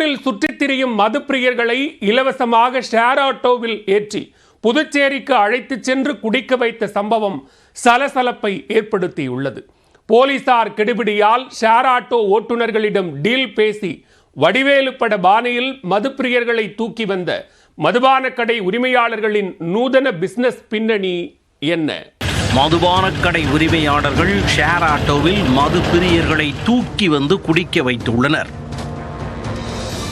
ஊரில் சுற்றித் திரியும் மதுப்பிரியர்களை இலவசமாக ஷேர் ஆட்டோவில் ஏற்றி புதுச்சேரிக்கு அழைத்துச் சென்று குடிக்க வைத்த சம்பவம் சலசலப்பை ஏற்படுத்தியுள்ளது. போலீசார் கெடுபிடியால் ஷேர் ஆட்டோ ஓட்டுநர்களிடம் டீல் பேசி வடிவேலு பட பாணியில் மதுப்பிரியர்களை தூக்கி வந்த மதுபான கடை உரிமையாளர்களின் நூதன பிசினஸ் பின்னணி என்ன? மதுபான கடை உரிமையாளர்கள் ஷேர் ஆட்டோவில் மது பிரியர்களை தூக்கி வந்து குடிக்க வைத்துள்ளனர்.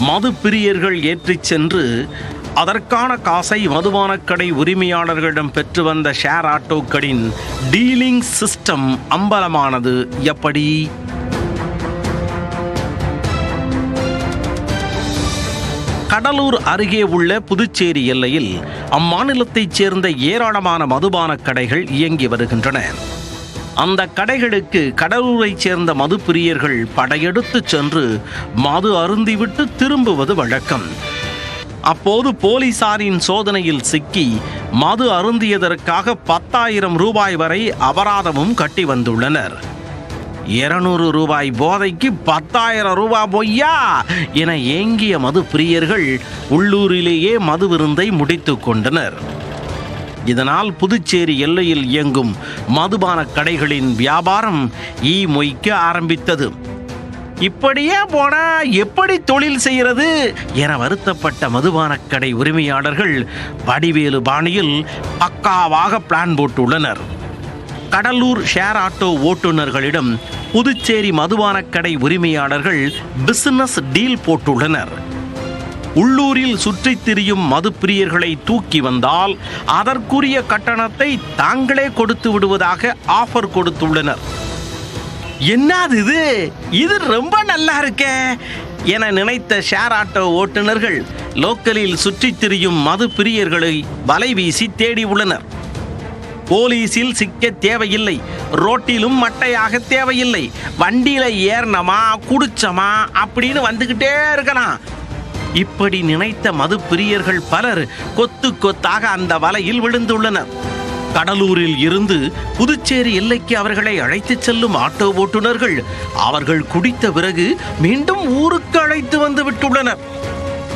மது பிரியர்கள் ஏற்றிச் சென்று அதற்கான காசை மதுபானக் கடை உரிமையாளர்களிடம் பெற்று வந்த ஷேர் ஆட்டோக்களின் டீலிங் சிஸ்டம் அம்பலமானது எப்படி? கடலூர் அருகே உள்ள புதுச்சேரி எல்லையில் அம்மாநிலத்தைச் சேர்ந்த ஏராளமான மதுபானக் கடைகள் இயங்கி வருகின்றன. அந்த கடைகளுக்கு கடலூரைச் சேர்ந்த மது பிரியர்கள் படையெடுத்துச் சென்று மது அருந்திவிட்டு திரும்புவது வழக்கம். அப்போது போலீசாரின் சோதனையில் சிக்கி மது அருந்தியதற்காக பத்தாயிரம் ரூபாய் வரை அபராதமும் கட்டி வந்துள்ளனர். இருநூறு ரூபாய் போதைக்கு பத்தாயிரம் ரூபாய் பொய்யா? என ஏங்கிய மது பிரியர்கள் உள்ளூரிலேயே மது விருந்தை முடித்து கொண்டனர். இதனால் புதுச்சேரி எல்லையில் இயங்கும் மதுபான கடைகளின் வியாபாரம் ஈ மொய்க்க ஆரம்பித்தது. இப்படியே போனா எப்படி தொழில் செய்கிறது என வருத்தப்பட்ட மதுபானக் கடை உரிமையாளர்கள் வடிவேலு பாணியில் பக்காவாக பிளான் போட்டுள்ளனர். கடலூர் ஷேர் ஆட்டோ ஓட்டுநர்களிடம் புதுச்சேரி மதுபானக் கடை உரிமையாளர்கள் பிசினஸ் டீல் போட்டுள்ளனர். உள்ளூரில் சுற்றித் திரியும் மதுப்பிரியர்களை தூக்கி வந்தால் அதற்குரிய கட்டணத்தை தாங்களே கொடுத்து விடுவதாக ஆஃபர் கொடுத்துள்ளனர். என்னது இது? இது ரொம்ப நல்லா இருக்கே என நினைத்த ஷேர் ஆட்டோ ஓட்டுநர்கள் லோக்கலில் சுற்றித் திரியும் மது பிரியர்களை வலை வீசி தேடி உள்ளனர். போலீஸில் சிக்க தேவையில்லை ரோட்டிலும் மட்டையாக தேவையில்லை வண்டியில ஏறினமா குடிச்சமா அப்படின்னு வந்துக்கிட்டே இருக்கலாம் இப்படி நினைத்த மது பிரியர்கள் பலர் கொத்து கொத்தாக அந்த வலையில் விழுந்துள்ளனர். கடலூரில் இருந்து புதுச்சேரி எல்லைக்கு அவர்களை அழைத்துச் செல்லும் ஆட்டோ ஓட்டுநர்கள் அவர்கள் குடித்த பிறகு மீண்டும் ஊருக்கு அழைத்து வந்து விட்டுள்ளனர்.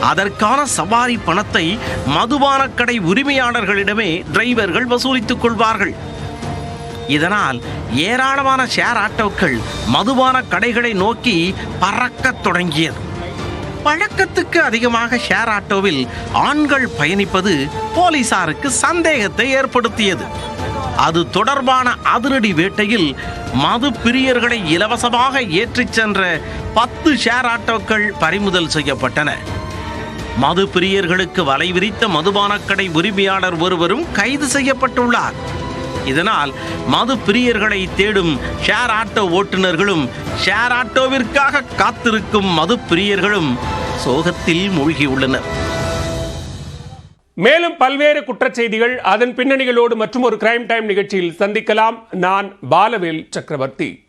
அதற்கான சவாரி பணத்தை மதுபான கடை உரிமையாளர்களிடமே டிரைவர்கள் வசூலித்துக் கொள்வார்கள். இதனால் ஏராளமான ஷேர் ஆட்டோக்கள் மதுபான கடைகளை நோக்கி பறக்கத் தொடங்கியது. பழக்கத்துக்கு அதிகமாக ஷேர் ஆட்டோவில் ஆண்கள் பயணிப்பது போலீசாருக்கு சந்தேகத்தை ஏற்படுத்தியது. அது தொடர்பான அதிரடி வேட்டையில் மது பிரியர்களை இலவசமாக ஏற்றிச் சென்ற பத்து ஷேர் ஆட்டோக்கள் பறிமுதல் செய்யப்பட்டன. மது பிரியர்களுக்கு வலை விரித்த மதுபானக் கடை உரிமையாளர் ஒருவரும் கைது செய்யப்பட்டுள்ளார். இதனால் மது பிரியர்களை தேடும் ஷேர் ஆட்டோ ஓட்டுநர்களும் ஷேர் ஆட்டோவிற்காக காத்திருக்கும் மது பிரியர்களும் சோகத்தில் மூழ்கியுள்ளனர் மேலும் பல்வேறு குற்றச்செய்திகள் அதன் பின்னணிகளோடு மற்றும் ஒரு கிரைம் டைம் நிகழ்ச்சியில் சந்திக்கலாம். நான் பாலவேல் சக்கரவர்த்தி.